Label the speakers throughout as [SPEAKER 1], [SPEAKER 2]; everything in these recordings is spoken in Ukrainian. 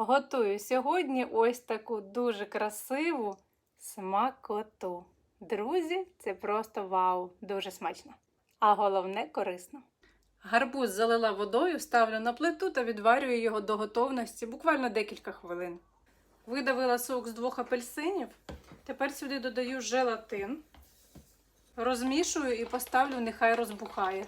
[SPEAKER 1] Готую сьогодні ось таку дуже красиву смакоту. Друзі, це просто вау, дуже смачно. А головне корисно. Гарбуз залила водою, ставлю на плиту та відварюю його до готовності буквально декілька хвилин. Видавила сок з двох апельсинів. Тепер сюди додаю желатин. Розмішую і поставлю, нехай розбухає.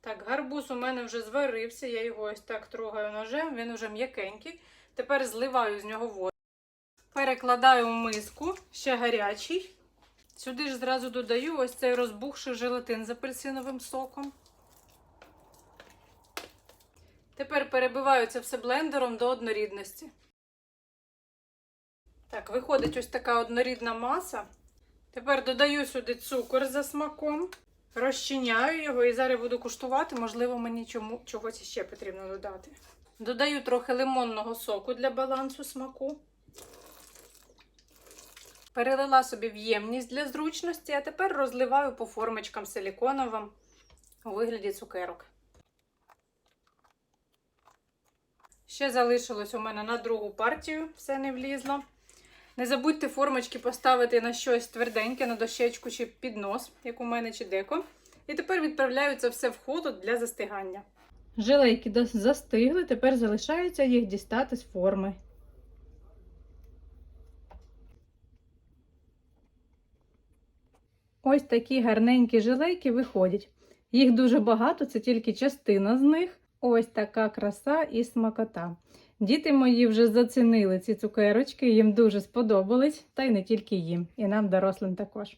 [SPEAKER 1] Так, гарбуз у мене вже зварився, я його ось так трогаю ножем, він уже м'якенький. Тепер зливаю з нього воду. Перекладаю в миску, ще гарячий. Сюди ж зразу додаю ось цей розбухший желатин з апельсиновим соком. Тепер перебиваю це все блендером до однорідності. Так, виходить ось така однорідна маса. Тепер додаю сюди цукор за смаком, розчиняю його і зараз буду куштувати, можливо, мені чому, чогось ще потрібно додати. Додаю трохи лимонного соку для балансу смаку. Перелила собі в ємність для зручності, а тепер розливаю по формочкам силіконовим у вигляді цукерок. Ще залишилось у мене на другу партію, все не влізло. Не забудьте формочки поставити на щось тверденьке, на дощечку чи піднос, як у мене чи деко. І тепер відправляю це все в холод для застигання. Жилейки застигли, тепер залишається їх дістати з форми. Ось такі гарненькі жилейки виходять. Їх дуже багато, це тільки частина з них. Ось така краса і смакота. Діти мої вже зацінили ці цукерочки, їм дуже сподобались, та й не тільки їм, і нам, дорослим також.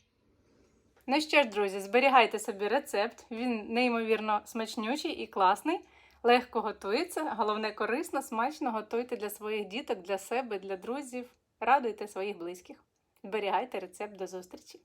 [SPEAKER 1] Ну що ж, друзі, зберігайте собі рецепт. Він неймовірно смачнючий і класний, легко готується. Головне, корисно, смачно готуйте для своїх діток, для себе, для друзів. Радуйте своїх близьких. Зберігайте рецепт до зустрічі!